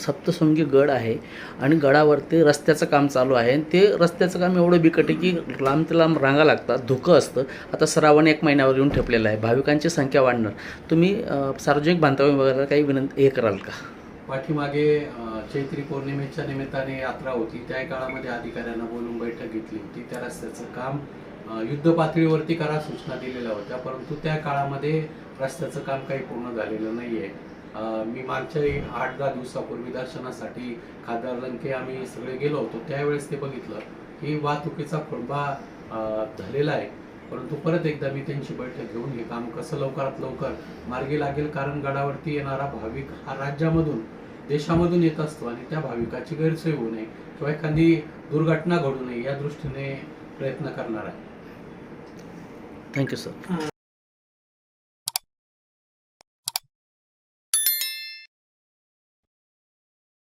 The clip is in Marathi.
सप्तशृंगी गड आहे आणि गडावरती रस्त्याचं काम चालू आहे. आणि ते रस्त्याचं काम एवढं बिकट आहे की लांब ते लांब रांगा लागतात धुकं असतं. आता श्रावण एक महिन्यावर येऊन ठेपलेलं आहे. भाविकांची संख्या वाढणार. तुम्ही सार्वजनिक बांधकाम विभागाला काही विनंती हे कराल का? पाठीमागे चैत्री पौर्णिमेच्या निमित्ताने यात्रा होती. त्या काळामध्ये अधिकाऱ्यांना बोलून बैठक घेतली होती. त्या रस्त्याचं काम युद्ध पातळीवरती करा सूचना दिलेल्या होत्या. परंतु त्या काळामध्ये रस्त्याचं काम काही पूर्ण झालेलं नाही आहे मी मागच्या आठ दहा दिवसापूर्वी दर्शनासाठी खासदार लंके आम्ही सगळे गेलो होतो. त्यावेळेस ते बघितलं की वाहतुकीचा खोळंबा अ, झालेला आहे. परंतु परत एकदा मी त्यांची बैठक घेऊन हे काम कसं लवकरात लवकर मार्गी लागेल? कारण गडावरती येणारा भाविक हा राज्यामधून देशामधून येत असतो आणि त्या भाविकाची गैरसोय होऊ नये किंवा एखादी दुर्घटना घडू नये या दृष्टीने प्रयत्न करणार आहे. Thank you sir